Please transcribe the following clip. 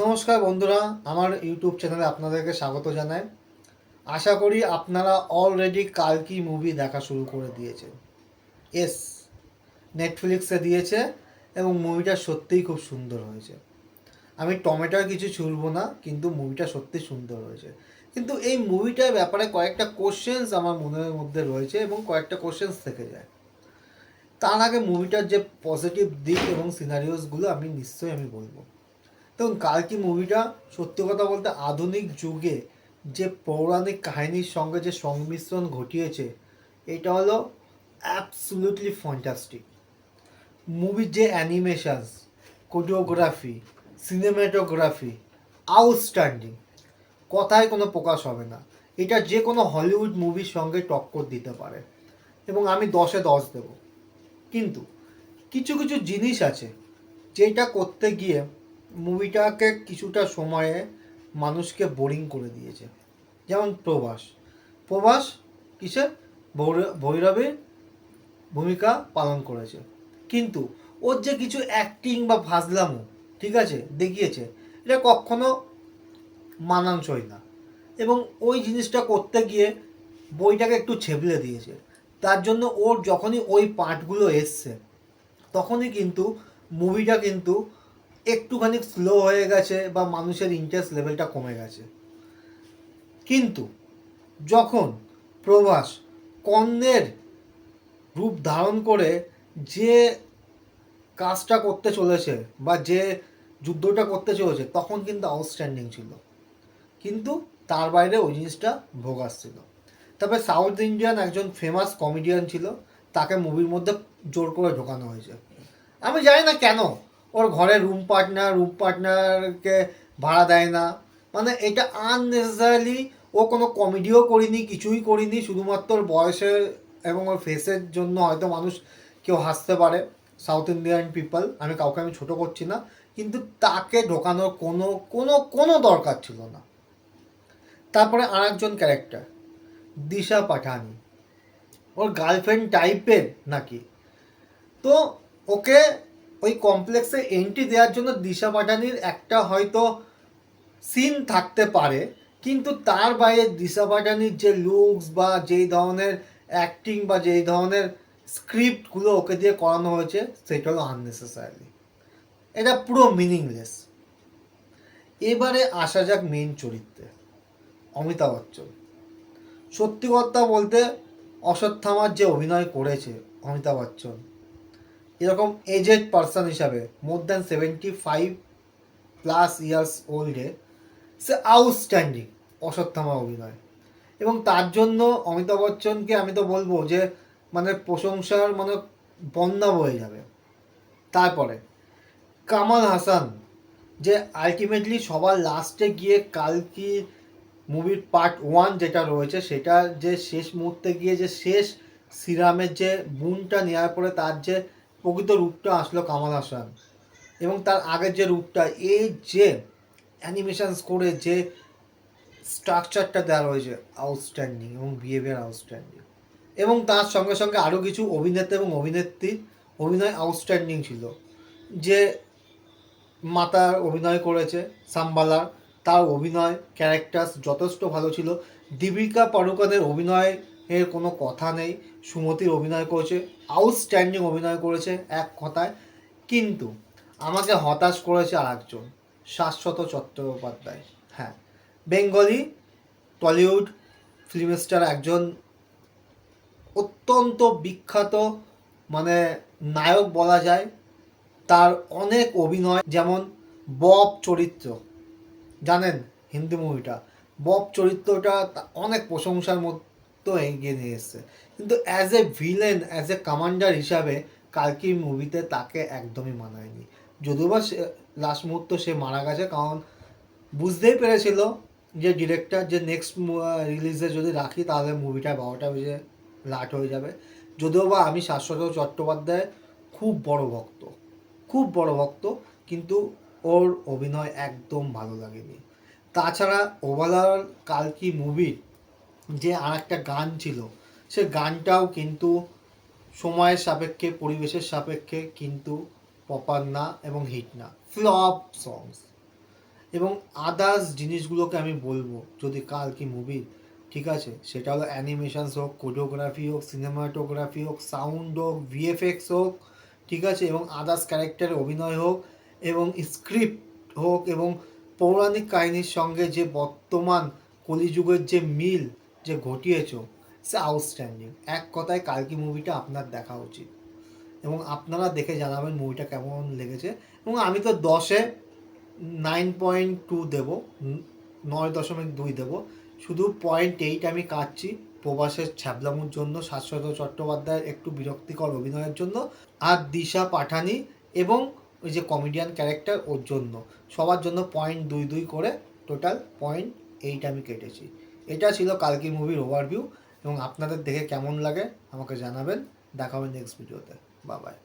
নমস্কার বন্ধুরা, আমার ইউটিউব চ্যানেলে আপনাদেরকে স্বাগত জানাই। আশা করি আপনারা অলরেডি কালকি মুভি দেখা শুরু করে দিয়েছেন। এস নেটফ্লিক্সে দিয়েছে এবং মুভিটা সত্যিই খুব সুন্দর হয়েছে। আমি টমেটোর কিছু ছুলবো না, কিন্তু মুভিটা সত্যি সুন্দর হয়েছে। কিন্তু এই মুভিটার ব্যাপারে কয়েকটা কোশ্চেন্স আমার মনের মধ্যে রয়েছে এবং কয়েকটা কোশ্চেন্স থেকে যায়। তার আগে মুভিটার যে পজিটিভ দিক এবং সিনারিওসগুলো আমি নিশ্চয়ই আমি বলব। দেখুন কালকি মুভিটা সত্যি কথা বলতে আধুনিক যুগে যে পৌরাণিক কাহিনীর সঙ্গে যে সংমিশ্রণ ঘটিয়েছে, এটা হলো অ্যাবসলুটলি ফ্যান্টাস্টিক মুভির যে অ্যানিমেশনস কোরিওগ্রাফি সিনেমাটোগ্রাফি আউটস্ট্যান্ডিং কথায় কোনো প্রকাশ হবে না। এটা যে কোনো হলিউড মুভির সঙ্গে টক্কর দিতে পারে। এবং আমি দশে দশ দেব। কিন্তু কিছু কিছু জিনিস আছে যেটা করতে গিয়ে মুভিটাকে কিছুটা সময়ে মানুষকে বোরিং করে দিয়েছে। যেমন প্রভাস। কিসের? ভৈর- ভৈরবের ভূমিকা পালন করেছে। কিন্তু ওর যে কিছু অ্যাক্টিং বা ফাজলামো, ঠিক আছে? দেখিয়েছে, এটা কখনো মানানসই না। এবং ওই জিনিসটা করতে গিয়ে বইটাকে একটু ছেবলে দিয়েছে। তার জন্য ওর যখনই ওই পার্টগুলো এসছে, তখনই কিন্তু মুভিটা কিন্তু একটুখানি স্লো হয়ে গেছে বা মানুষের ইন্টারেস্ট লেভেলটা কমে গেছে। কিন্তু যখন প্রভাস কর্ণের রূপ ধারণ করে যে কাজটা করতে চলেছে বা যে যুদ্ধটা করতে চলেছে, তখন কিন্তু আউটস্ট্যান্ডিং ছিল। কিন্তু তার বাইরে ওই জিনিসটা ভোগ ছিল তবে সাউথ ইন্ডিয়ান একজন ফেমাস কমেডিয়ান ছিল, তাকে মুভির মধ্যে জোর করে ঢোকানো হয়েছে। আমি জানি না কেন ওর ঘরে রুম পার্টনার রুম পার্টনারকে ভাড়া দেয় না। মানে এটা আননেসেসারিলি ও কোনো কমেডিও করিনি, কিছুই করিনি, শুধুমাত্র ওর বয়সের এবং ওর ফেসের জন্য হয়তো মানুষ কেউ হাসতে পারে সাউথ ইন্ডিয়ান পিপল আমি কাউকে আমি ছোট করছি না, কিন্তু তাকে ঢোকানোর কোনো কোনো কোনো দরকার ছিল না। তারপরে আরেকজন ক্যারেক্টার দিশা পাঠানি। ওর গার্লফ্রেন্ড টাইপের নাকি। তো ওকে ওই কমপ্লেক্সে এন্ট্রি দেওয়ার জন্য দিশা পাঠানির একটা হয়তো সিন থাকতে পারে, কিন্তু তার বাইরে দিশা পাঠানির যে লুকস বা যেই ধরনের অ্যাক্টিং বা যেই ধরনের স্ক্রিপ্টগুলো ওকে দিয়ে করানো হয়েছে, সেটা হলো আননেসেসারি এটা পুরো মিনিংলেস এবারে আসা যাক মেন চরিত্রে, অমিতাভ বচ্চন। সত্যি কথা বলতে অশ্বত্থামার যে অভিনয় করেছে অমিতাভ বচ্চন এরকম এজেড পার্সন হিসাবে more than seventy five plus years ওল্ডে সে আউটস্ট্যান্ডিং অশ্বত্থামা অভিনয়। এবং তার জন্য অমিতাভ বচ্চনকে আমি তো বলব যে মানে প্রশংসার মানে বন্যা বয়ে যাবে। তারপরে, কামাল হাসান, যে আলটিমেটলি সবার লাস্টে গিয়ে কালকি মুভির পার্ট ওয়ান যেটা রয়েছে, সেটা যে শেষ মুহূর্তে গিয়ে যে শেষ সিরামের যে বুনটা নেওয়ার পরে তার যে প্রকৃত রূপটা আসলো কামাল হাসান। এবং তার আগের যে রূপটা এই যে অ্যানিমেশনস করে যে স্ট্রাকচারটা দেওয়া রয়েছে আউটস্ট্যান্ডিং এবং বিহেভিয়ার আউটস্ট্যান্ডিং এবং তার সঙ্গে সঙ্গে আরও কিছু অভিনেতা এবং অভিনেত্রীর অভিনয় আউটস্ট্যান্ডিং ছিল। যে মাতার অভিনয় করেছে, সাম্বালার, তার অভিনয় ক্যারেক্টার্স যথেষ্ট ভালো ছিল। দীপিকা পাড়ুকানের অভিনয় এর কোনো কথা নেই। সুমতির অভিনয় করেছে আউটস্ট্যান্ডিং অভিনয় করেছে এক কথায়। কিন্তু আমাকে হতাশ করেছে আর একজন শাশ্বত চট্টোপাধ্যায়। হ্যাঁ বেঙ্গলি টলিউড ফিল্ম স্টার একজন অত্যন্ত বিখ্যাত মানে নায়ক বলা যায়। তার অনেক অভিনয়, যেমন বব চরিত্র। জানেন হিন্দি মুভিটা বব চরিত্রটা অনেক প্রশংসার মতো এগিয়ে নিয়ে এসছে। কিন্তু as a villain as a commander হিসাবে কালকি মুভিতে তাকে একদমই মানায়নি। যদিও বা সে লাস্ট মুহূর্ত সে মারা গেছে, কারণ বুঝতেই পেরেছিল যে ডিরেক্টর যে নেক্সট রিলিজে যদি রাখি, তাহলে মুভিটা বারোটা বেজে লাট হয়ে যাবে। যদিও বা আমি শাশ্বত চট্টোপাধ্যায় খুব বড় ভক্ত, খুব বড় ভক্ত, কিন্তু ওর অভিনয় একদম ভালো লাগেনি। তাছাড়া ওভারঅল কালকি মুভির যে আর একটা গান ছিল, সে গানটাও কিন্তু সময়ের সাপেক্ষে, পরিবেশের সাপেক্ষে কিন্তু পপার না এবং হিট না। ফ্লপ সংস এবং আদার্স জিনিসগুলোকে আমি বলব, যদি কাল কি মুভি ঠিক আছে? সেটা হলো অ্যানিমেশনস হোক কোরিওগ্রাফি হোক সিনেমাটোগ্রাফি হোক সাউন্ড হোক ভিএফএক্স হোক, ঠিক আছে? এবং আদার্স ক্যারেক্টারের অভিনয় হোক, এবং স্ক্রিপ্ট হোক, এবং পৌরাণিক কাহিনীর সঙ্গে যে বর্তমান কলিযুগের যে মিল যে ঘটিয়েছ, সে আউটস্ট্যান্ডিং এক কথায় কালকি মুভিটা আপনার দেখা উচিত। এবং আপনারা দেখে জানাবেন মুভিটা কেমন লেগেছে। এবং আমি তো দশে নাইন পয়েন্ট টু দেবো, নয় দশমিক দুই দেবো। শুধু পয়েন্ট এইট আমি কাটছি প্রবাসের ছ্যাবলামুর জন্য, শাশ্বত চট্টোপাধ্যায়ের একটু বিরক্তিকর অভিনয়ের জন্য, আর দিশা পাঠানি এবং ওই যে কমেডিয়ান ক্যারেক্টার ওর জন্য। সবার জন্য পয়েন্ট দুই দুই করে টোটাল পয়েন্ট এইট আমি কেটেছি। এটা ছিল কালকি মুভির ওভারভিউ এবং আপনাদের দেখে কেমন লাগে আমাকে জানাবেন। দেখা হবে নেক্সট ভিডিওতে বাবাই